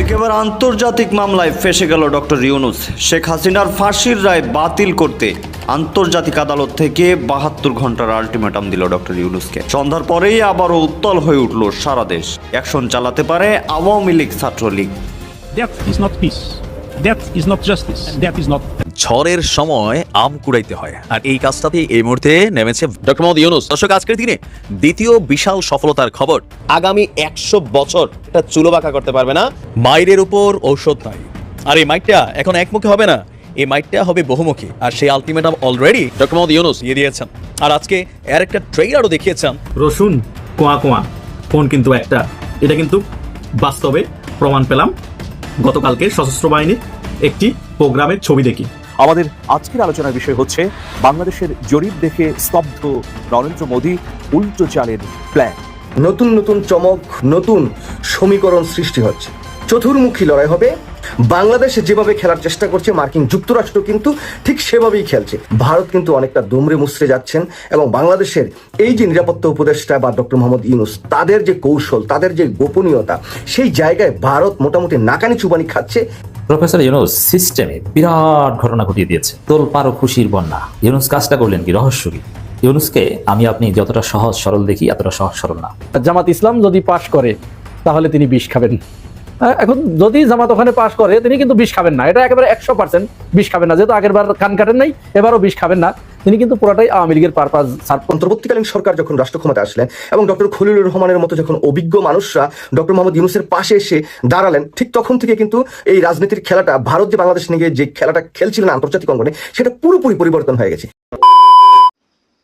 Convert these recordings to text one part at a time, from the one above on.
এদিকে এবার আন্তর্জাতিক মামলায় ফেসে গেল ডক্টর ইউনুস। শেখ হাসিনার ফাঁসির রায় বাতিল করতে আন্তর্জাতিক আদালত থেকে বাহাত্তর ঘণ্টার আলটিমেটাম দিল ডক্টর ইউনুসকে। সন্ধ্যার পরেই আবারও উত্তল হয়ে উঠল সারা দেশ। অ্যাকশন চালাতে পারে Awami League Chhatra League. That is not peace that is not justice that is not ঝড়ের সময় আম কুড়াইতে হয়। আর এই কাজটাতে এই মুহূর্তে নেমেছে ডক্টর মোহাম্মদ ইউনুস। দর্শক, আজকের দিনে দ্বিতীয় বিশাল সফলতার খবর, আগামী একশো বছর এটা চুলো বাঁকা করতে পারবে না। মাইরের উপর ঔষধ নাই। আর এই মাইকটা এখন একমুখী হবে না। এই মাইকটা হবে বহুমুখী। আর সেই ultimatum already doctor Mohammad Yunus দিয়ে দিয়েছেন। আর আজকে এর একটা ট্রেইলারও দেখিয়েছেন। রসুন, কোয়া কোয়া, ফোন কিন্তু একটা। এটা কিন্তু বাস্তবে প্রমাণ পেলাম। গতকালকে সশস্ত্র বাহিনীর একটি প্রোগ্রামের ছবি দেখি। আমাদের আজকের আলোচনার বিষয় হচ্ছে বাংলাদেশের জরিপ দেখে স্তব্ধ নরেন্দ্র মোদী উল্টো চালের প্ল্যান নতুন নতুন চমক, নতুন সমীকরণ সৃষ্টি হচ্ছে। চতুর্মুখী লড়াই হবে। বাংলাদেশ যেভাবে খেলার চেষ্টা করছে, মার্কিন যুক্তরাষ্ট্র কিন্তু ঠিক সেভাবেই খেলছে। ভারত কিন্তু অনেকটা দুমড়ে মুচড়ে যাচ্ছেন এবং বাংলাদেশের এই যে নিরাপত্তা উপদেষ্টা বা ডক্টর মোহাম্মদ ইউনুস, তাদের যে কৌশল, তাদের যে গোপনীয়তা, সেই জায়গায় ভারত মোটামুটি নাকানি চুবানি খাচ্ছে। প্রফেসর ইউনুস সিস্টেমে বিরাট ঘটনা ঘটিয়ে দিয়েছে। তোল পারো খুশির বন্যা। ইউনুস, কাজটা করলেন কি? রহস্য কি ইউনুসকে আমি আপনি যতটা সহজ সরল দেখি, এতটা সহজ সরল না। জামাত ইসলাম যদি পাশ করে, তাহলে তিনি বিষ খাবেন। এখন যদি জামাত ওখানে পাশ করে, তিনি কিন্তু বিষ খাবেন না। এটা একেবারে একশো পার্সেন্ট বিষ খাবেন না। যেহেতু আগের বার কান কাটেন নাই, এবারও বিষ খাবেন না। তিনি কিন্তু পুরোটাই আওয়ামী লীগের পারপাস অন্তর্বর্তীকালীন সরকার যখন রাষ্ট্র ক্ষমতা আসলেন এবং ডক্টর খলিলুর রহমানের মতো যখন অভিজ্ঞ মানুষরা ডক্টর মোহাম্মদ ইউনুসের পাশে এসে দাঁড়ালেন, ঠিক তখন থেকে কিন্তু এই রাজনীতির খেলাটা ভারত যে বাংলাদেশ নিয়ে যে খেলাটা খেলছিলেন আন্তর্জাতিক অঙ্গনে, সেটা পুরোপুরি পরিবর্তন হয়ে গেছে।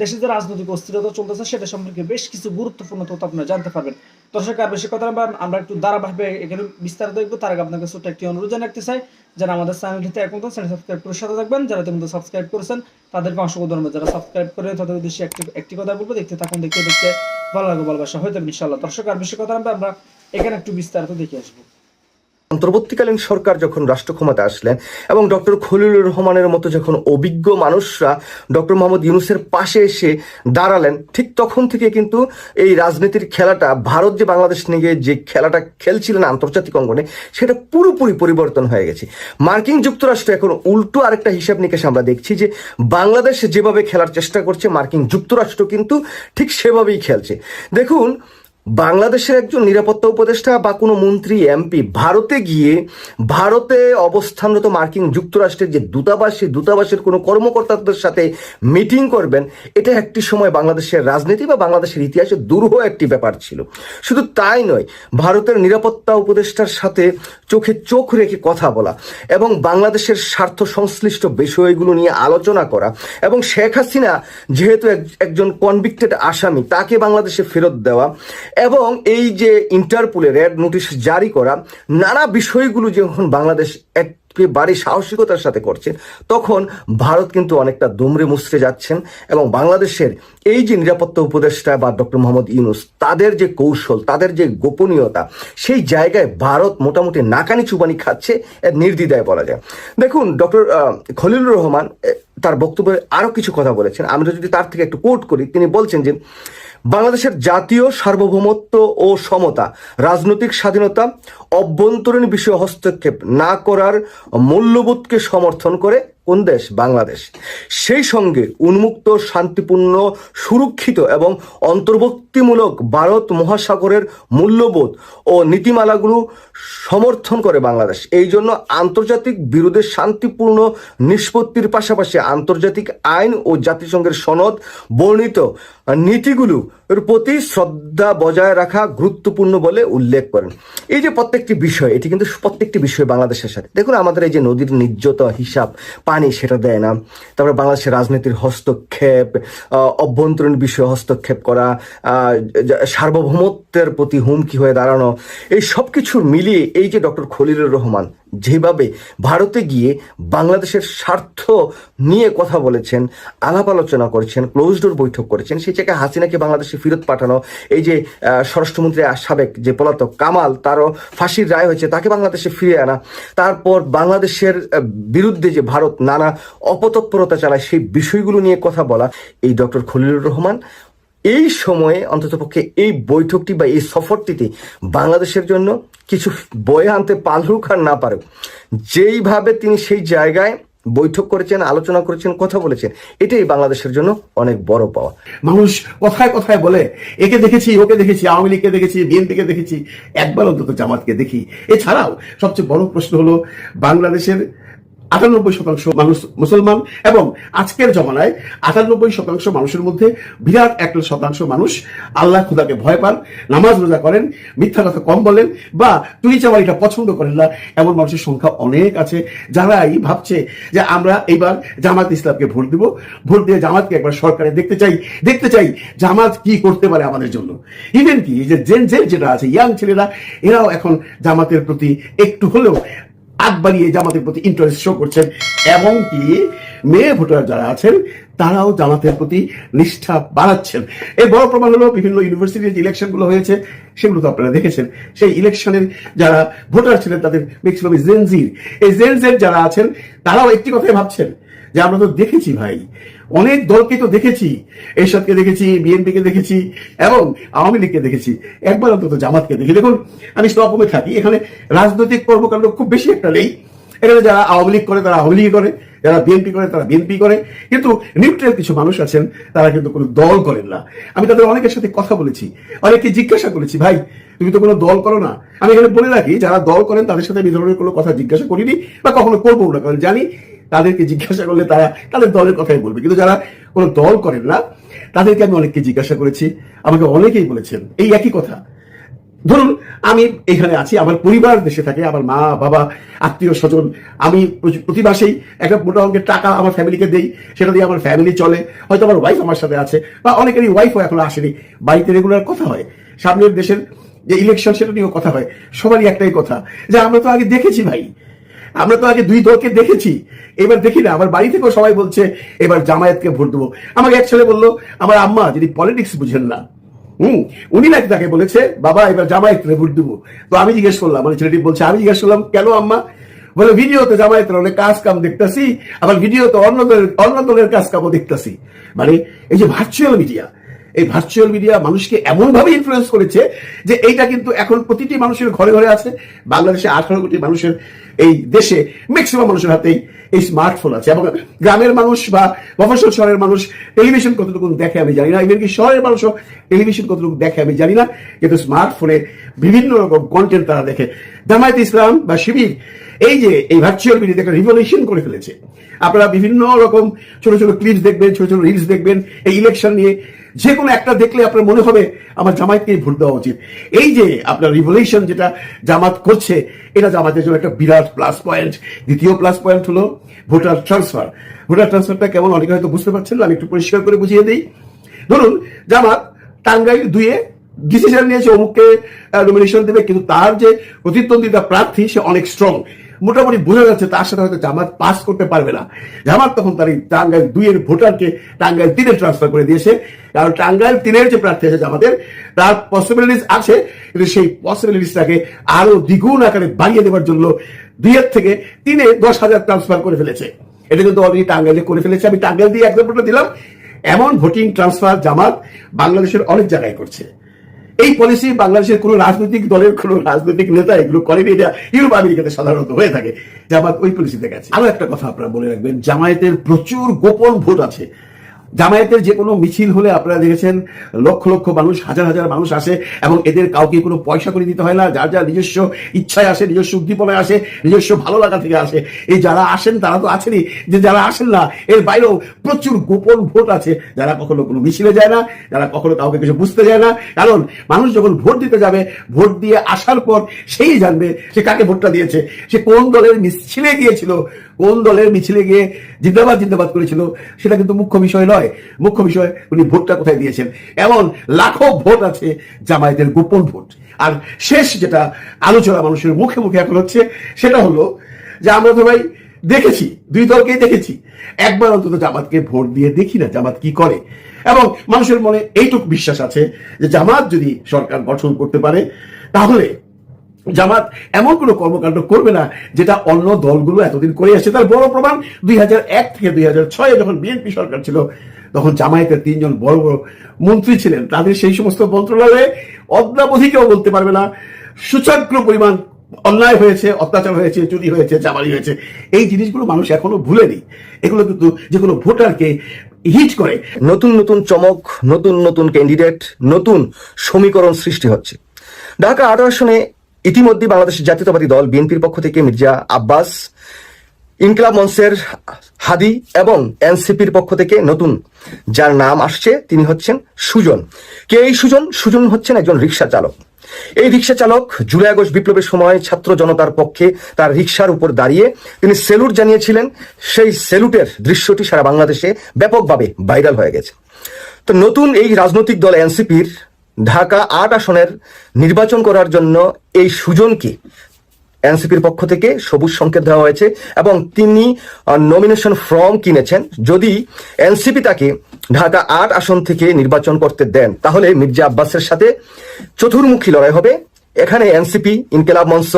দেশে যে রাজনৈতিক অস্থিরতা চলতেছে, সেটা সম্পর্কে বেশ কিছু গুরুত্বপূর্ণ তথ্য আপনারা জানতে পারবেন। দর্শক, আর বেশি কথা আমরা একটু ধারাবাহিকভাবে এখানে বিস্তারিত দেখব। তার আগে আপনাকে ছোট্ট একটি অনুরোধ জানাতে চাই, যারা আমাদের চ্যানেলটিতে এখন চ্যানেল সাবস্ক্রাইব করে সাথে থাকবেন, যারা তুমি সাবস্ক্রাইব করেছেন, তাদেরকে অসংখ্য ধন্যবাদ। যারা সাবস্ক্রাইব করে তাদের উদ্দেশ্যে একটি একটি কথা বলব, দেখতে থাকুন, দেখতে দেখতে ভালো লাগবে ভালোবাসা হয়ে যাবে ইনশাল্লাহ দর্শক, আর বেশি কথা আমরা এখানে একটু বিস্তারিত দেখে আসব। অন্তর্বর্তীকালীন সরকার যখন রাষ্ট্র ক্ষমতা আসলেন এবং ডক্টর খলিলুর রহমানের মতো যখন অভিজ্ঞ মানুষরা ডক্টর মোহাম্মদ ইউনুসের পাশে এসে দাঁড়ালেন, ঠিক তখন থেকে কিন্তু এই রাজনীতির খেলাটা, ভারত যে বাংলাদেশ নিয়ে যে খেলাটা খেলছিলেন আন্তর্জাতিক অঙ্গনে, সেটা পুরোপুরি পরিবর্তন হয়ে গেছে। মার্কিন যুক্তরাষ্ট্র এখন উল্টো আরেকটা হিসাব নিকেশ আমরা দেখছি যে বাংলাদেশ যেভাবে খেলার চেষ্টা করছে, মার্কিন যুক্তরাষ্ট্র কিন্তু ঠিক সেভাবেই খেলছে। দেখুন বাংলাদেশের একজন নিরাপত্তা উপদেষ্টা বা কোনো মন্ত্রী, এমপি ভারতে গিয়ে ভারতে অবস্থানরত মার্কিন যুক্তরাষ্ট্রের যে দূতাবাস, সেই দূতাবাসের কোনো কর্মকর্তাদের সাথে মিটিং করবেন, এটা একটি সময় বাংলাদেশের রাজনীতি বা বাংলাদেশের ইতিহাসে দুরূহ একটি ব্যাপার ছিল। শুধু তাই নয়, ভারতের নিরাপত্তা উপদেষ্টার সাথে চোখে চোখ রেখে কথা বলা এবং বাংলাদেশের স্বার্থ সংশ্লিষ্ট বিষয়গুলো নিয়ে আলোচনা করা এবং শেখ হাসিনা যেহেতু এক- একজন কনভিক্টেড আসামি, তাকে বাংলাদেশে ফেরত দেওয়া এবং এই যে ইন্টারপোলে রেড নোটিশ জারি করা, নানা বিষয়গুলো যখন বাংলাদেশ একেবারে সাহসিকতার সাথে করছেন তখন ভারত কিন্তু অনেকটা দুমড়ে মুচড়ে যাচ্ছেন এবং বাংলাদেশের এই যে নিরাপত্তা উপদেষ্টা বা ডক্টর মোহাম্মদ ইউনুস, তাদের যে কৌশল, তাদের যে গোপনীয়তা, সেই জায়গায় ভারত মোটামুটি নাকানি চুবানি খাচ্ছে এর নির্দ্বিধায় বলা যায়। দেখুন, ডক্টর খলিলুর রহমান তার বক্তব্যে আরও কিছু কথা বলেছেন। আমরা যদি তার থেকে একটু কোট করি, তিনি বলছেন যে বাংলাদেশের জাতীয় সার্বভৌমত্ব ও সমতা, রাজনৈতিক স্বাধীনতা, অভ্যন্তরীণ বিষয়ে হস্তক্ষেপ না করার মূল্যবোধকে সমর্থন করে কোন দেশ? বাংলাদেশ। সেই সঙ্গে উন্মুক্ত, শান্তিপূর্ণ, সুরক্ষিত এবং অন্তর্ভুক্তিমূলক ভারত মহাসাগরের মূল্যবোধ ও নীতিমালাগুলো সমর্থন করে বাংলাদেশ। এই জন্য আন্তর্জাতিক বিরোধের শান্তিপূর্ণ নিষ্পত্তির পাশাপাশি আন্তর্জাতিক আইন ও জাতিসংঘের সনদ বর্ণিত নীতিগুলো এর প্রতি শ্রদ্ধা বজায় রাখা গুরুত্বপূর্ণ বলে উল্লেখ করেন। এই যে প্রত্যেকটি বিষয়, এটি কিন্তু প্রত্যেকটি বিষয় বাংলাদেশের সাথে। দেখুন, আমাদের এই যে নদীর নির্যত হিসাব, পানি সেটা দেয় না। তারপরে বাংলাদেশের রাজনীতির হস্তক্ষেপ অভ্যন্তরীণ বিষয়ে হস্তক্ষেপ করা সার্বভৌমত্বের প্রতি হুমকি হয়ে দাঁড়ানো, এই সব কিছু মিলিয়ে এই যে ডক্টর খলিলুর রহমান যেভাবে ভারতে গিয়ে বাংলাদেশের স্বার্থ নিয়ে কথা বলেছেন, আলাপ আলোচনা করেছেন ক্লোজ ডোর বৈঠক করেছেন, সেই জায়গায় হাসিনাকে বাংলাদেশে ফেরত পাঠানো, এই যে স্বরাষ্ট্রমন্ত্রী সাবেক যে পলাতক কামাল, তারও ফাঁসির রায় হয়েছে, তাকে বাংলাদেশে ফিরে আনা, তারপর বাংলাদেশের বিরুদ্ধে যে ভারত নানা অপতৎপরতা চালায়, সেই বিষয়গুলো নিয়ে কথা বলা, এই ডক্টর খলিলুর রহমান এই সময়ে অন্ততপক্ষে এই বৈঠকটি বা এই সফরটিতে বাংলাদেশের জন্য কিছু বয়ে আনতে পারুক আর না পারুক, যেইভাবে তিনি সেই জায়গায় বৈঠক করেছেন, আলোচনা করেছেন, কথা বলেছেন, এটাই বাংলাদেশের জন্য অনেক বড় পাওয়া। মানুষ কথায় কথায় বলে, একে দেখেছি, ওকে দেখেছি, আওয়ামী লীগকে দেখেছি, বিএনপিকে দেখেছি একবার অন্তত জামাতকে দেখি। এছাড়াও সবচেয়ে বড় প্রশ্ন হলো, বাংলাদেশের আটানব্বই শতাংশ মানুষ মুসলমান এবং আজকের জমানায় আটানব্বই শতাংশ মানুষের মধ্যে বিরাট একটা শতাংশ মানুষ আল্লাহ খুদাকে ভয় পান, নামাজ রোজা করেন, মিথ্যা কথা কম বলেন বা চুরি চামারিটা পছন্দ করেন না, এমন মানুষের সংখ্যা অনেক আছে যারাই ভাবছে যে আমরা এইবার জামাত ইসলামকে ভোট দিব। ভোট দিয়ে জামাতকে একবার সরকারে দেখতে চাই দেখতে চাই জামাত কি করতে পারে আমাদের জন্য। ইভেন কি, যে জেন জেন যেটা আছে ইয়াং ছেলেরা, এরাও এখন জামাতের প্রতি একটু হলেও আগ বাড়িয়ে জামাতের প্রতি ইন্টারেস্ট শো করছেন। এবং কি, মেয়ে ভোটার যারা আছেন, তারাও জামাতের প্রতি নিষ্ঠা বাড়াচ্ছেন। এর বড় প্রমাণ হলো বিভিন্ন ইউনিভার্সিটির যে ইলেকশনগুলো হয়েছে, সেগুলো তো আপনারা দেখেছেন। সেই ইলেকশনের যারা ভোটার ছিলেন, তাদের ম্যাক্সিমাম জেনজির এই জেনজের যারা আছেন, তারাও একটি কথাই ভাবছেন যে আমরা তো দেখেছি ভাই অনেক দলকে তো দেখেছি, এরশাদকে দেখেছি, বিএনপিকে দেখেছি, এবং আওয়ামী লীগকে দেখেছি। একবার অন্তত জামাতকে দেখি। দেখুন, আমি স্টকহোমে থাকি, এখানে রাজনৈতিক কর্মকাণ্ড খুব বেশি একটা নেই। এখানে যারা আওয়ামী লীগ করে, তারা আওয়ামী লীগ করে, যারা বিএনপি করে, তারা বিএনপি করে। কিন্তু নিউট্রাল কিছু মানুষ আছেন, তারা কিন্তু কোনো দল করেন না। আমি তাদের অনেকের সাথে কথা বলেছি, অনেককে জিজ্ঞাসা করেছি, ভাই, তুমি তো কোনো দল করো না? আমি এখানে বলে রাখি, যারা দল করেন, তাদের সাথে আমি ধরনের কোনো কথা জিজ্ঞাসা করিনি বা কখনো করব না, কারণ জানি তাদেরকে জিজ্ঞাসা করলে তারা তাদের দলের কথাই বলবে। কিন্তু যারা কোনো দল করেন না, তাদেরকে আমি অনেককে জিজ্ঞাসা করেছি, আমাকে অনেকেই বলেছেন, এই একই কথা। ধরুন, আমি এখানে আছি, আমার পরিবার দেশে থাকে, আমার মা, বাবা, আত্মীয় স্বজন, আমি প্রতি- মাসেই একটা মোটা অঙ্কের টাকা আমার ফ্যামিলিকে দেই, সেটা দিয়ে আমার ফ্যামিলি চলে। হয়তো আমার ওয়াইফ আমার সাথে আছে, বা অনেকেরই ওয়াইফও এখন আসেনি, বাড়িতে রেগুলার কথা হয়। সামনের দেশের যে ইলেকশন সেটা নিয়েও কথা হয়। সবারই একটাই কথা, যে আমরা তো আগে দেখেছি ভাই আমরা তো আগে দুই দলকে দেখেছি। এবার দেখি না, আমার বাড়ি থেকেও সবাই বলছে, এবার জামায়াতকে ভোট দেবো। আমাকে এক ছেলে বলল, আমার আম্মা যিনি পলিটিক্স বুঝেন না, হুম, উনি নাকি তাকে বলেছে, বাবা, এবার জামায়াতকে ভোট দেবো তো আমি জিজ্ঞেস করলাম মানে ছেলেটি বলছে, আমি জিজ্ঞেস করলাম, কেন আম্মা? বলে, ভিডিওতে জামায়াতের অনেক কাজ কাম দেখতেছি, আবার ভিডিওতে অন্য দলের অন্য দলের কাজ কামও দেখতেছি। মানে এই যে ভার্চুয়াল মিডিয়া এই ভার্চুয়াল মিডিয়া মানুষকে এমন ভাবে ইনফ্লুয়েন্স করেছে যে এইটা কিন্তু এখন প্রতিটি মানুষের ঘরে ঘরে আছে। বাংলাদেশে আঠারো কোটি মানুষের এই দেশে ম্যাক্সিমাম মানুষের হাতেই এই স্মার্টফোন আছে। এবং গ্রামের মানুষ বা মফস্বল শহরের মানুষ টেলিভিশন কতটুকু দেখে আমি জানি না। এমনকি শহরের মানুষও টেলিভিশন কতটুকু দেখে আমি জানি না। কিন্তু স্মার্টফোনে বিভিন্ন রকম কন্টেন্ট তারা দেখে। জামায়াত ইসলাম বা শিবির এই যে এই ভার্চুয়াল মিডিয়া একটা রিভলিউশন করে ফেলেছে। আপনারা বিভিন্ন রকম ছোট ছোট ক্লিপস দেখবেন, ছোট ছোট রিলস দেখবেন, এই ইলেকশন নিয়ে যে কোনো একটা দেখলে আপনার মনে হবে আমার জামায়াতকে ভোট দেওয়া উচিত। এই যে আপনার রিভলিউশন যেটা জামাত করছে, এটা জামাতের জন্য একটা বিরাট প্লাস পয়েন্ট দ্বিতীয় প্লাস পয়েন্ট হলো ভোটার ট্রান্সফার ভোটার ট্রান্সফারটা কেমন অনেকে হয়তো বুঝতে পারছেন না, আমি একটু পরিষ্কার করে বুঝিয়ে দিই। ধরুন, জামাত টাঙ্গাইল দুয়ে ডিসিশন নিয়েছে অমুককে নমিনেশন দেবে, কিন্তু তার যে প্রতিদ্বন্দ্বিতা প্রার্থী, সে অনেক স্ট্রং মোটামুটি বোঝা যাচ্ছে তার সাথে হয়তো জামাত পাস করতে পারবে না। জামাত তখন তার এই টাঙ্গাইল দুইয়ের ভোটারকে টাঙ্গাইল তিনে ট্রান্সফার করে দিয়েছে। কারণ টাঙ্গাইল তিনের যে প্রার্থী আছে জামাতের, তার পসিবিলিটিস আছে, কিন্তু সেই পসিবিলিটিসটাকে আরও দ্বিগুণ আকারে বাড়িয়ে দেওয়ার জন্য দুইয়ের থেকে তিনে দশ হাজার ট্রান্সফার করে ফেলেছে। এটা কিন্তু অলরেডি টাঙ্গাইলে করে ফেলেছে। আমি টাঙ্গাইল দিয়ে এক্সাম্পলটা দিলাম, এমন ভোটিং ট্রান্সফার জামাত বাংলাদেশের অনেক জায়গায় করছে। এই পলিসি বাংলাদেশের কোন রাজনৈতিক দলের কোন রাজনৈতিক নেতা এগুলো করেনি। এটা ইউরোপ আমেরিকাতে সাধারণত হয়ে থাকে। জামাত ওই পলিসিতে গেছে। আরও একটা কথা আপনারা বলে রাখবেন, জামায়াতের প্রচুর গোপন ভোট আছে। জামায়াতের যে কোনো মিছিল হলে আপনারা দেখেছেন, লক্ষ লক্ষ মানুষ, হাজার হাজার মানুষ আসে এবং এদের কাউকে কোনো পয়সা করে দিতে হয় না, যার যার নিজস্ব ইচ্ছায় আসে, নিজস্ব উদ্দীপনায় আসে, নিজস্ব ভালো লাগা থেকে আসে। এই যারা আসেন, তারা তো আছেনই যে যারা আসেন না, এর বাইরেও প্রচুর গোপন ভোট আছে। যারা কখনো কোনো মিছিলে যায় না, যারা কখনো কাউকে কিছু বুঝতে যায় না। কারণ মানুষ যখন ভোট দিতে যাবে, ভোট দিয়ে আসার পর সেই জানবে সে কাকে ভোটটা দিয়েছে। সে কোন দলের মিছিলে গিয়েছিল, কোন দলের মিছিলে গিয়ে জিন্দাবাদ জিন্দাবাদ করেছিল, সেটা কিন্তু মুখ্য বিষয় নয়। বিষয়, মুখ্য বিষয় উনি ভোটটা কোথায় দিয়েছেন? এমন লাখো ভোট আছে জামায়াতের গোপন ভোট। আর শেষ যেটা আলোচনা মানুষের মুখে মুখে এখন হচ্ছে, সেটা হলো যে আমরা তো ভাই দেখেছি, দুই দলকেই দেখেছি। একবার অন্তত জামাতকে ভোট দিয়ে দেখি না, জামাত কি করে? এবং মানুষের মনে এইটুকু বিশ্বাস আছে যে জামাত যদি সরকার গঠন করতে পারে, তাহলে জামাত এমন কোনো কর্মকাণ্ড করবে না যেটা অন্য দলগুলো এতদিন করে আসছে। তার বড় প্রমাণ দুই হাজার এক থেকে দুই যখন বিএনপি সরকার ছিল তখন জামায়াতের তিনজন বড় বড় মন্ত্রী ছিলেন। তাদের সেই সমস্ত মন্ত্রণালয়ে অদ্যাবধি কেউ বলতে পারবে না। সুচাগ্র পরিমাণ অন্যায় হয়েছে, অত্যাচার হয়েছে, চুরি হয়েছে, চামারি হয়েছে। এই জিনিসগুলো মানুষ এখনও ভুলেনি। এগুলো কিন্তু যে কোনো ভোটারকে হিট করে। নতুন নতুন চমক, নতুন নতুন ক্যান্ডিডেট নতুন সমীকরণ সৃষ্টি হচ্ছে। ঢাকা আট আসনে ইতিমধ্যে বাংলাদেশের জাতীয়তাবাদী দল, বিএনপির পক্ষ থেকে মির্জা আব্বাস ইনকলাব মঞ্চের হাদি এবং এনসিপির পক্ষ থেকে নতুন যার নাম আসছে, তিনি হচ্ছেন সুজন। কে এই সুজন? সুজন হচ্ছেন একজন রিক্সা চালক। এই রিক্সা চালক জুলাই আগস্ট বিপ্লবের সময় ছাত্র জনতার পক্ষে তার রিক্সার উপর দাঁড়িয়ে তিনি সেলুট জানিয়েছিলেন। সেই সেলুটের দৃশ্যটি সারা বাংলাদেশে ব্যাপকভাবে ভাইরাল হয়ে গেছে। তো নতুন এই রাজনৈতিক দল এনসিপির ঢাকা আট আসনের নির্বাচন করার জন্য এই সুজনকে এনসিপির পক্ষ থেকে সবুজ সংকেত দেওয়া হয়েছে এবং তিনি নমিনেশন ফর্ম কিনেছেন। যদি এনসিপি তাকে ঢাকা আট আসন থেকে নির্বাচন করতে দেন, তাহলে মির্জা আব্বাসের সাথে চতুর্মুখী লড়াই হবে। এখানে এনসিপি, ইনকেলাব মঞ্চ,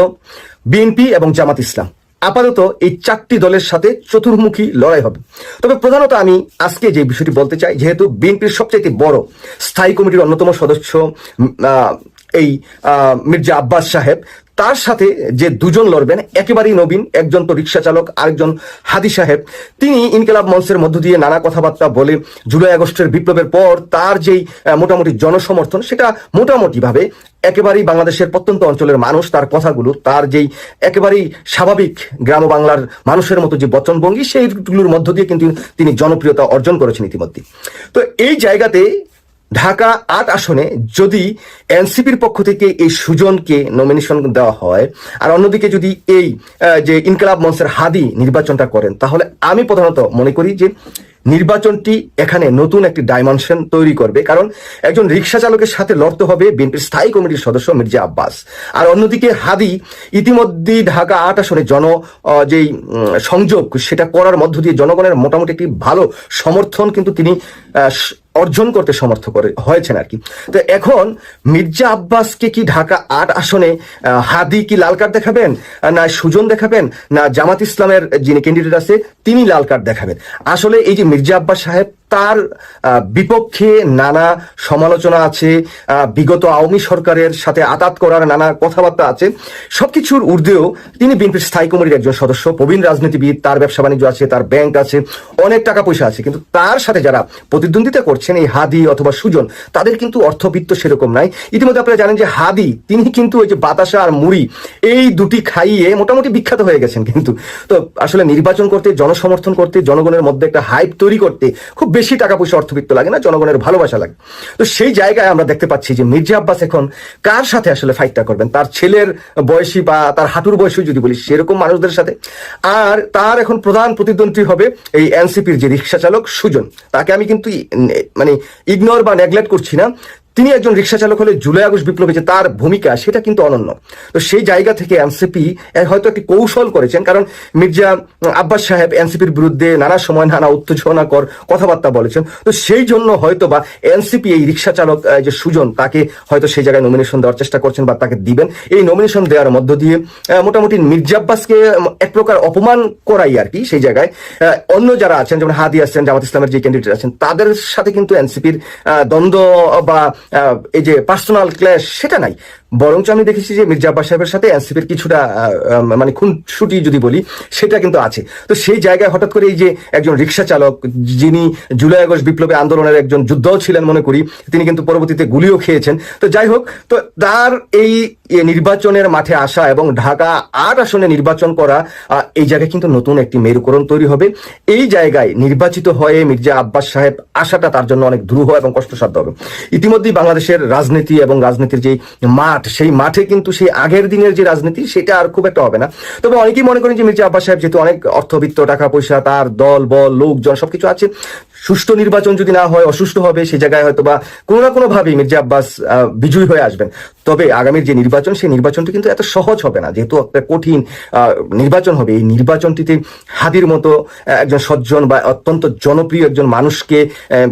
বিএনপি এবং জামাত ইসলাম। আপাতত এই চারটি দলের সাথে চতুর্মুখী লড়াই হবে। তবে প্রধানত আমি আজকে যে বিষয়টি বলতে চাই, যেহেতু বিএনপির সবচেয়ে বড় স্থায়ী কমিটির অন্যতম সদস্য এই মির্জা আব্বাস সাহেব তার সাথে যে দুজন লড়বেন, একেবারেই নবীন, একজন তো রিক্সা চালক, আরেকজন হাদি সাহেব। তিনি ইনকেলাব মঞ্চের মধ্য দিয়ে নানা কথাবার্তা বলে জুলাই আগস্টের বিপ্লবের পর তার যেই মোটামুটি জনসমর্থন, সেটা মোটামুটিভাবে একেবারেই বাংলাদেশের প্রত্যন্ত অঞ্চলের মানুষ, তার কথাগুলো, তার যেই একেবারেই স্বাভাবিক গ্রাম বাংলার মানুষের মতো যে বচনভঙ্গি, সেইগুলোর মধ্য দিয়ে কিন্তু তিনি জনপ্রিয়তা অর্জন করেছেন ইতিমধ্যে তো এই জায়গাতে ঢাকা আট আসনে যদি এনসিপির পক্ষ থেকে এই সুজনকে নমিনেশন দেওয়া হয়, আর অন্যদিকে যদি এই যে ইনকলাব মঞ্চের হাদি নির্বাচনটা করেন, তাহলে আমি প্রধানত মনে করি যে নির্বাচনটি এখানে নতুন একটি ডাইমেনশন তৈরি করবে। কারণ একজন রিক্সা চালকের সাথে লড়তে হবে বিএনপির স্থায়ী কমিটির সদস্য মির্জা আব্বাস। আর অন্যদিকে হাদি ইতিমধ্যে ঢাকা আট আসনে জন যেই সংযোগ, সেটা করার মধ্য দিয়ে জনগণের মোটামুটি একটি ভালো সমর্থন কিন্তু তিনি অর্জন করতে সমর্থ করে, হয়েছেন আর কি। তো এখন মির্জা আব্বাসকে কি ঢাকা আট আসনে হাদি কি লাল কার্ড দেখাবেন, না সুজন দেখাবেন, না জামাত ইসলামের যিনি ক্যান্ডিডেট আছে, তিনি লাল কার্ড দেখাবেন। আসলে এই যে মির্জা আব্বাস সাহেব তার বিপক্ষে নানা সমালোচনা আছে বিগত আওয়ামী সরকারের সাথে আতাত করার নানা কথাবার্তা আছে। সবকিছুর ঊর্ধ্বেও তিনি বিএনপির স্থায়ী কমিটির একজন সদস্য, প্রবীণ রাজনীতিবিদ, তার ব্যবসা বাণিজ্য আছে, তার ব্যাংক আছে, অনেক টাকা পয়সা আছে। কিন্তু তার সাথে যারা প্রতিদ্বন্দ্বিতা করছেন, এই হাদি অথবা সুজন, তাদের কিন্তু অর্থবিত্ত সেরকম নাই। ইতিমধ্যে আপনারা জানেন যে হাদি, তিনি কিন্তু ওই যে বাতাসা আর মুড়ি, এই দুটি খাইয়ে মোটামুটি বিখ্যাত হয়ে গেছেন কিন্তু। তো আসলে নির্বাচন করতে, জনসমর্থন করতে, জনগণের মধ্যে একটা হাইপ তৈরি করতে খুব বেশি টাকা পয়সা অর্থবিত্ত লাগে না, জনগণের ভালোবাসা লাগে। তো সেই জায়গায় আমরা দেখতে পাচ্ছি যে মির্জা আব্বাস এখন কার সাথে আসলে ফাইটটা করবেন? তার ছেলের বয়সী বা তার হাঁটুর বয়সী যদি বলি, সেরকম মানুষদের সাথে। আর তার এখন প্রধান প্রতিদ্বন্দ্বী হবে এই এনসিপির যে রিক্সা চালক সুজন। তাকে আমি কিন্তু মানে ইগনোর বা নেগলেক্ট করছি না। তিনি একজন রিক্সা চালক হলে জুলাই আগস্ট বিপ্লবে যে তার ভূমিকা, সেটা কিন্তু অনন্য। তো সেই জায়গা থেকে এনসিপি হয়তো একটি কৌশল করেছেন, কারণ মির্জা আব্বাস সাহেব এনসিপির বিরুদ্ধে নানা সময় নানা উত্তেজনাকর কথাবার্তা বলেছেন। তো সেই জন্য হয়তো বা এনসিপি এই রিক্সা চালক যে সুজন, তাকে হয়তো সেই জায়গায় নমিনেশন দেওয়ার চেষ্টা করছেন বা তাকে দিবেন। এই নমিনেশন দেওয়ার মধ্য দিয়ে মোটামুটি মির্জা আব্বাসকে এক প্রকার অপমান করাই আর কি সেই জায়গায়। অন্য যারা আছেন, যেমন হাদি আছেন, জামাত ইসলামের যে ক্যান্ডিডেট আছেন, তাদের সাথে কিন্তু এনসিপির দ্বন্দ্ব বা এই যে পার্সোনাল ক্ল্যাশ সেটা নাই। বরঞ্চ আমি দেখেছি যে মির্জা আব্বাস সাহেবের সাথে এনসিপির কিছুটা মানে খুনসুটি যদি বলি, সেটা কিন্তু আছে। তো সেই জায়গায় হঠাৎ করে এই যে একজন রিক্সা চালক, যিনি জুলাই আগস্ট বিপ্লবী আন্দোলনের একজন যোদ্ধাও ছিলেন মনে করি, তিনি কিন্তু পরবর্তীতে গুলিও খেয়েছেন। তো যাই হোক, তো তার এই নির্বাচনের মাঠে আসা এবং ঢাকা আট আসনে নির্বাচন করা এই জায়গায় কিন্তু নতুন একটি মেরুকরণ তৈরি হবে। এই জায়গায় নির্বাচিত হয়ে মির্জা আব্বাস সাহেব আসাটা তার জন্য অনেক দ্রুহ এবং কষ্টসাধ্য হবে। ইতিমধ্যেই বাংলাদেশের রাজনীতি এবং রাজনীতির যে মাঠ, সেই মাঠে কিন্তু সেই আগের দিনের যে রাজনীতি, সেটা আর খুব একটা হবে না। তবে অনেকেই মনে করেন যে মির্জা আব্বাস সাহেব যেহেতু অনেক অর্থবিত্ত, টাকা পয়সা, তার দল, বল, লোকজন সবকিছু আছে সুষ্ঠু নির্বাচন যদি না হয় অসুষ্ঠু হবে সেই জায়গায় হয়তো বা কোনো না কোনো ভাবেই মির্জা আব্বাস বিজয়ী হয়ে আসবেন। তবে আগামীর যে নির্বাচন, সেই নির্বাচনটি কিন্তু এত সহজ হবে না। যেহেতু একটা কঠিন নির্বাচন হবে, এই নির্বাচনটিতে হাদির মতো একজন সজ্জন বা অত্যন্ত জনপ্রিয় একজন মানুষকে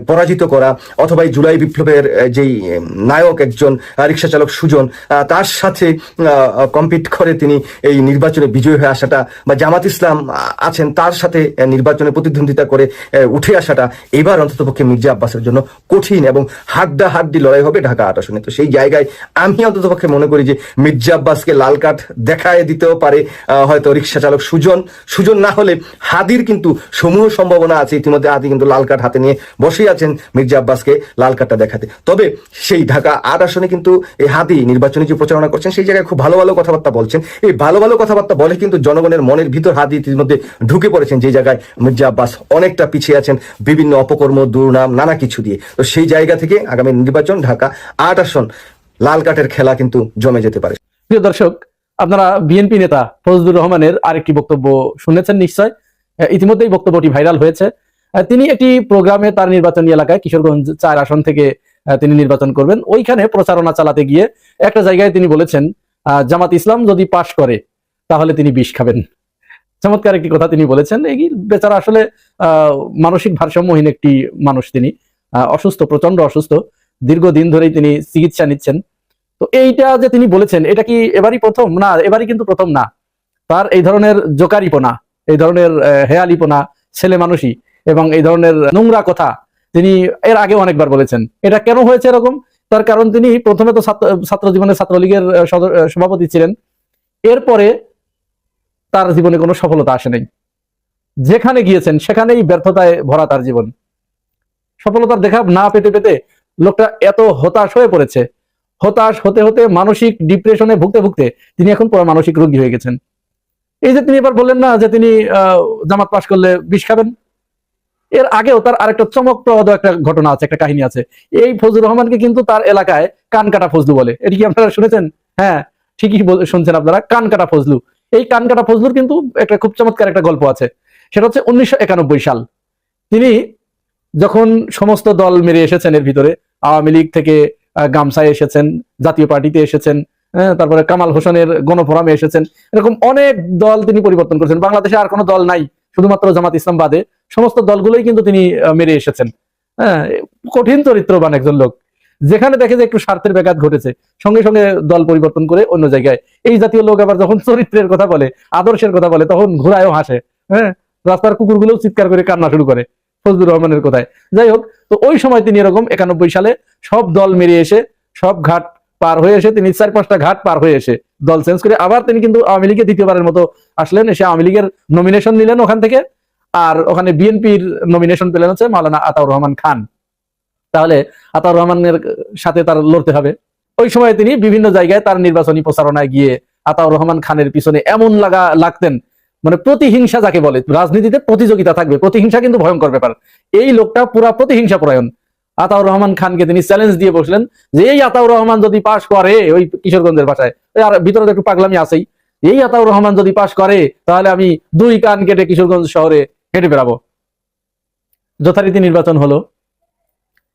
পরাজিত করা অথবা এই জুলাই বিপ্লবের যেই নায়ক একজন রিক্সা চালক সুজন তার সাথে কম্পিট করে তিনি এই নির্বাচনে বিজয়ী হয়ে আসাটা বা জামাত ইসলাম আছেন, তার সাথে নির্বাচনে প্রতিদ্বন্দ্বিতা করে উঠে আসাটা এবার অন্ততপক্ষে মির্জা আব্বাসের জন্য কঠিন এবং হাড্ডা হাড্ডি লড়াই হবে ঢাকা আট আসনে। তো সেই জায়গায় আমি অন্ততপক্ষে মনে করি যে মির্জা আব্বাসকে লাল কার্ড দেখায় দিতেও পারে হয়তো রিক্সা চালক সুজন। সুজন না হলে হাদির কিন্তু সমূহ সম্ভাবনা আছে। ইতিমধ্যে হাদি কিন্তু লাল কার্ড হাতে নিয়ে বসেই আছেন মির্জা আব্বাসকে লাল কার্ডটা দেখাতে। তবে সেই ঢাকা আট আসনে কিন্তু এই হাদি নির্বাচনী যে প্রচারণা করছেন, সেই জায়গায় খুব ভালো ভালো কথাবার্তা বলছেন। এই ভালো ভালো কথাবার্তা বলে কিন্তু জনগণের মনের ভিতর হাদি ইতিমধ্যে ঢুকে পড়েছেন। যে জায়গায় মির্জা আব্বাস অনেকটা পিছিয়ে আছেন বিভিন্ন অপকর্ম, দুর্নাম, নানা কিছু দিয়ে। তো সেই জায়গা থেকে আগামী নির্বাচন, ঢাকা আট আসন, লাল কাঠের খেলা কিন্তু জমে যেতে পারে। প্রিয় দর্শক, আপনারা বিএনপি নেতা ফজলুর রহমানের আরেকটি বক্তব্য শুনেছেন নিশ্চয়। ইতিমধ্যেই বক্তব্যটি ভাইরাল হয়েছে। তিনি একটি প্রোগ্রামে তার নির্বাচনী এলাকায় কিশোরগঞ্জ চার আসন থেকে তিনি নির্বাচন করবেন। ওইখানে প্রচারণা চালাতে গিয়ে একটা জায়গায় তিনি বলেছেন জামাত ইসলাম যদি পাশ করে, তাহলে তিনি বিষ খাবেন। চমৎকার একটি কথা তিনি বলেছেন। এই বেচারা আসলে মানসিক ভারসাম্যহীন একটি মানুষ তিনি। অসুস্থ প্রচণ্ড অসুস্থ। দীর্ঘদিন ধরেই তিনি চিকিৎসা নিচ্ছেন। তো এইটা যে তিনি বলেছেন, এটা কি এবারই প্রথম? না, এবারই কিন্তু প্রথম না। তার এই ধরনের জোকারিপনা, এই ধরনের হেয়ালিপনা, ছেলে মানুষই এবং এই ধরনের নোংরা কথা তিনি এর আগে অনেকবার বলেছেন। এটা কেন হয়েছে এরকম? তার কারণ তিনি প্রথমে তো ছাত্র ছাত্র জীবনে ছাত্রলীগের সভাপতি ছিলেন। এরপরে তার জীবনে কোনো সফলতা আসে নাই। যেখানে গিয়েছেন, সেখানেই ব্যর্থতায় ভরা তার জীবন। সফলতার দেখা না পেতে পেতে লোকটা এত হতাশ হয়ে পড়েছে। হতাশ হতে হতে মানসিক ডিপ্রেশনে ভুগতে ভুগতে তিনি এখন পুরো মানসিক রোগী হয়ে গেছেন। এই যে তিনি এবার বললেন না যে তিনি জামাত পাশ করলে বিষ খাবেন? এর আগেও তার আরেকটা চমকপ্রদ একটা ঘটনা আছে, একটা কাহিনী আছে। এই ফজলুর রহমানকে কিন্তু তার এলাকায় কান কাটা ফজলু বলে। এটি কি আপনারা শুনেছেন? হ্যাঁ ঠিকই শুনছেন আপনারা। কান কাটা ফজলু। এই কান কাটা ফজলুর কিন্তু একটা খুব চমৎকার একটা গল্প আছে। সেটা হচ্ছে উনিশশো একানব্বই সাল। তিনি যখন সমস্ত দল মেরে এসেছেন এর ভিতরে আওয়ামী লীগ থেকে গামসায় এসেছেন জাতীয় পার্টিতে এসেছেন হ্যাঁ, তারপরে কামাল হোসেনের গণফোরামে এসেছেন এরকম অনেক দল তিনি পরিবর্তন করেছেন। বাংলাদেশে আর কোনো দল নাই শুধুমাত্র জামাত ইসলাম বাদে সমস্ত দলগুলোই কিন্তু তিনি মেরে এসেছেন। হ্যাঁ কঠিন চরিত্রবান একজন লোক। যেখানে দেখে যে একটু স্বার্থের ব্যাঘাত ঘটেছে, সঙ্গে সঙ্গে দল পরিবর্তন করে অন্য জায়গায়। এই জাতীয় লোক আবার যখন চরিত্রের কথা বলে, আদর্শের কথা বলে, তখন ঘোরায়ও হাসে হ্যাঁ? রাস্তার কুকুরগুলোও চিৎকার করে কান্না শুরু করে, ফজলুর রহমানের কথায়। যাই হোক, তো ওই সময় তিনি এরকম একানব্বই সালে সব দল মেরে এসে, সব ঘাট পার হয়ে এসে, তিনি চার পাঁচটা ঘাট পার হয়ে এসে দল চেঞ্জ করে, আবার তিনি কিন্তু আওয়ামী লীগে দ্বিতীয়বারের মতো আসলেন, এসে আওয়ামী লীগের নমিনেশন নিলেন ওখান থেকে। আর ওখানে বিএনপির নমিনেশন পেলেন হচ্ছে মাওলানা আতাউর রহমান খান। তাহলে আতাউর রহমানের সাথে তার লড়তে হবে। ওই সময় তিনি বিভিন্ন জায়গায় তার নির্বাচনী প্রচারণায় গিয়ে আতাউর রহমান খানের পিছনে এমন লাগা লাগতেন মানে প্রতিহিংসা যাকে বলে, রাজনীতিতে প্রতিযোগিতা থাকবে, প্রতিহিংসা কিন্তু ভয়ঙ্কর ব্যাপার। এই লোকটা পুরা প্রতিহিংসা পরায়ণ। আতাউর রহমান খানকে তিনি চ্যালেঞ্জ দিয়ে বসলেন যে, এই আতাউর রহমান যদি পাশ করে ওই কিশোরগঞ্জের ভাষায় আর ভিতরে একটু পাগলামি আছেই, এই আতাউর রহমান যদি পাশ করে, তাহলে আমি দুই কান কেটে কিশোরগঞ্জ শহরে হেঁটে বেড়াবো। যথারীতি নির্বাচন হলো।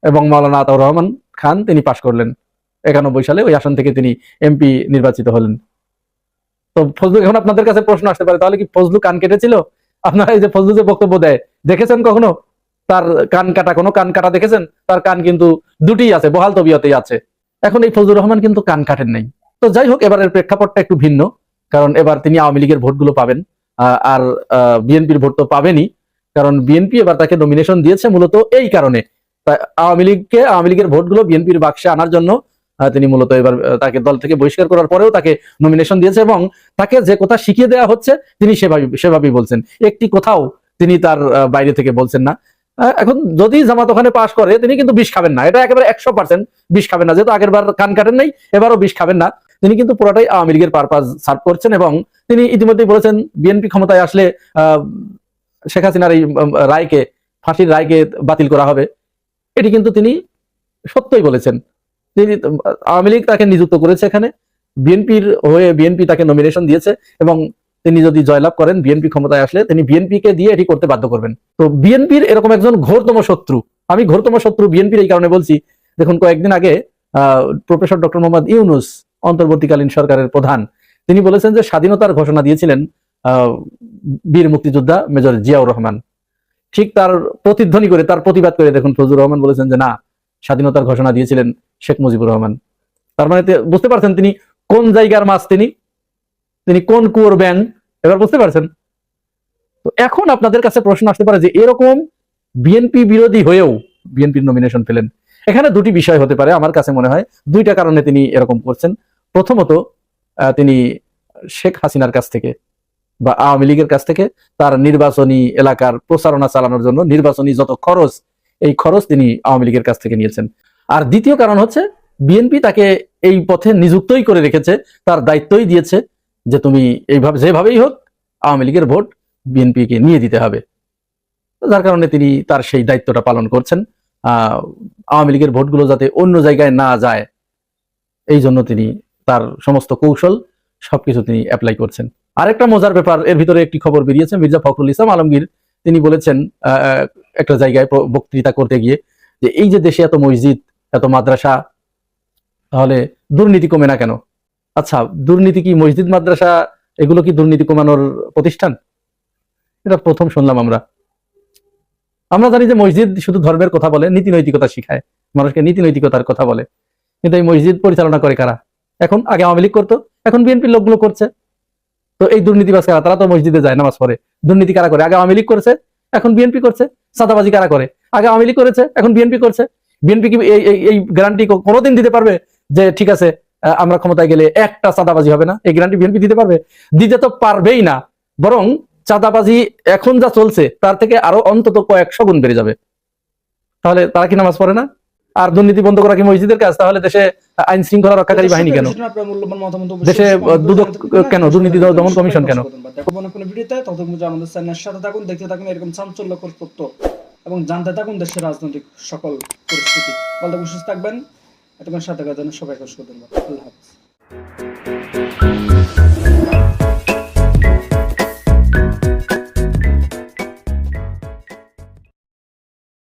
এবং মাওলানা আতাউর রহমান খান তিনি পাশ করলেন। একানব্বই সালে ওই আসন থেকে তিনি এমপি নির্বাচিত হলেন। তো ফজলু এখন আপনাদের কাছে প্রশ্ন আসতে পারে, তাহলে কি ফজলু কান কেটেছিল? আপনারা এই যে ফজলু যে বক্তব্য দেয়, দেখেছেন কখনো? তার কান কাটা, কোনো কান কাটা দেখেছেন? তার কান কিন্তু দুটি আছে, বহাল তবিয়তেই আছে। এখন এই ফজলুর রহমান কিন্তু কান কাটেন নাই। তো যাই হোক, এবারের প্রেক্ষাপটটা একটু ভিন্ন, কারণ এবার তিনি আওয়ামী লীগের ভোটগুলো পাবেন আর বিএনপির ভোট তো পাবেনই, কারণ বিএনপি এবার তাকে নমিনেশন দিয়েছে মূলত এই কারণে। আওয়ামী লীগকে আওয়ামী লীগের ভোটগুলো বিএনপির বাক্সে আনার জন্য তিনি মূলত এবার তাকে দল থেকে বহিষ্কার করার পরেও তাকে নমিনেশন দিয়েছে এবং তাকে যে কথা শিখিয়ে দেওয়া হচ্ছে তিনি সেভাবে সেভাবেই বলছেন। একটি কোথাও তিনি তার বাইরে থেকে বলছেন না। এখন যদি জামাত ওখানে পাশ করে তিনি কিন্তু বিষ খাবেন না। এটা একেবারে একশো পার্সেন্ট বিষ খাবেন না। যেহেতু আগের বার কান কাটেন নাই এবারও বিষ খাবেন না। তিনি কিন্তু পুরোটাই আওয়ামী লীগের পারপাস সার্ভ করছেন এবং তিনি ইতিমধ্যেই বলেছেন বিএনপি ক্ষমতায় আসলে আহ, শেখ হাসিনার এই রায়কে ফাঁসির রায়কে বাতিল করা হবে। এটি কিন্তু তিনি সত্যই বলেছেন। তিনি, আওয়ামী লীগ তাকে নিযুক্ত করেছে এখানে, বিএনপির হয়ে বিএনপি তাকে নমিনেশন দিয়েছে এবং তিনি যদি জয়লাভ করেন, বিএনপি ক্ষমতায় আসলে তিনি বিএনপি কে দিয়ে এটি করতে বাধ্য করবেন। তো বিএনপির এরকম একজন ঘোরতম শত্রু, আমি ঘোরতম শত্রু বিএনপির এই কারণে বলছি, দেখুন, কয়েকদিন আগে প্রফেসর ডক্টর মোহাম্মদ ইউনুস, অন্তর্বর্তীকালীন সরকারের প্রধান, তিনি বলেছেন যে স্বাধীনতার ঘোষণা দিয়েছিলেন বীর মুক্তিযোদ্ধা মেজর জিয়াউর রহমান। ঠিক তার প্রতিধ্বনি করে, তার প্রতিবাদ করে দেখুন ফজলুর রহমান বলেছেন যে না, স্বাধীনতার ঘোষণা দিয়েছিলেন শেখ মুজিবুর রহমান। তার মানে বুঝতে পারছেন তিনি কোন জায়গার মাছ তিনি? তিনি কোন কুয়োর ব্যাং এবার বুঝতে পারছেন? তো এখন আপনাদের কাছে প্রশ্ন আসতে পারে যে এরকম বিএনপি বিরোধী হয়েও বিএনপির নমিনেশন পেলেন। এখানে দুটি বিষয় হতে পারে আমার কাছে মনে হয়। দুইটা কারণে তিনি এরকম করছেন। প্রথমত তিনি শেখ হাসিনার কাছ থেকে বা আওয়ামী লীগের কাছ থেকে তার নির্বাচনী এলাকার প্রচারণা চালানোর জন্য নির্বাচনী যত খরচ, এই খরচ তিনি আওয়ামী লীগের কাছ থেকে নিয়েছেন। আর দ্বিতীয় কারণ হচ্ছে, বিএনপি তাকে এই পথে নিযুক্তই করে রেখেছে, তার দায়িত্বই দিয়েছে যে তুমি এইভাবে, যেভাবেই হোক, আওয়ামী লীগের ভোট বিএনপিকে নিয়ে দিতে হবে। যার কারণে তিনি তার সেই দায়িত্বটা পালন করছেন। আওয়ামী লীগের ভোটগুলো যাতে অন্য জায়গায় না যায়, এই জন্য তিনি তার সমস্ত কৌশল সবকিছু তিনি অ্যাপ্লাই করছেন। আরেকটা মজার ব্যাপার, এর ভিতরে একটি খবর বেরিয়েছে, মির্জা ফখরুল ইসলাম আলমগীর। তিনি বলেছেন একটা জায়গায় বক্তৃতা করতে গিয়ে যে এই যে দেশে এত মসজিদ, এত মাদ্রাসা, তাহলে দুর্নীতি কমে না কেন? আচ্ছা দুর্নীতি কি মসজিদ, মাদ্রাসা, এগুলো কি দুর্নীতি কমানোর প্রতিষ্ঠান? এটা প্রথম শুনলাম আমরা। আমরা জানি যে মসজিদ শুধু ধর্মের কথা বলে, নীতি নৈতিকতা শিখায়। মানুষকে নীতি নৈতিকতার কথা বলে। কিন্তু এই মসজিদ পরিচালনা করে কারা? এখন আগে আওয়ামী লীগ করতো, এখন বিএনপির লোকগুলো করছে। তো এই দুর্নীতিবাজ কারা, তারা তো মসজিদে যায়, নামাজ পড়ে। দুর্নীতি কারা করে? আগে আওয়ামী লীগ করেছে, এখন বিএনপি করছে। সাদাবাজি কারা করে? আগে আওয়ামী লীগ করেছে, এখন বিএনপি করছে। বিএনপি কি এই গ্যারান্টি কোনোদিন দিতে পারবে যে ঠিক আছে আমরা ক্ষমতায় গেলে একটা চাঁদাবাজি হবে না? এই গ্যারান্টি বিএনপি দিতে পারবে? দিতে তো পারবেই না। বরং চাঁদাবাজি এখন যা চলছে, তার থেকে আরও অন্তত কয়েকশো গুণ বেড়ে যাবে। তাহলে তারা কি নামাজ পড়ে না? আর দুর্নীতি বন্ধ করা কি মসজিদের কাজ তাহলে দেশে আইন শৃঙ্খলা রক্ষাকারী বাহিনী কেন দেশে, দুদক কেন? দুর্নীতি দমন কমিশন কেন? ধন্যবাদ। কোনো ভিডিওতে ততক্ষণ আমাদের চ্যানেলের সাথে থাকুন দেখতে থাকুন এরকম চাঞ্চল্যকর তথ্য এবং জানতে থাকুন দেশের রাজনৈতিক সকল পরিস্থিতি বলতে থাকবেন সুস্থ থাকবেন এতক্ষণ সাথে সবাই জন্য সবাইকে অসংখ্য ধন্যবাদ আল্লাহ হাফিজ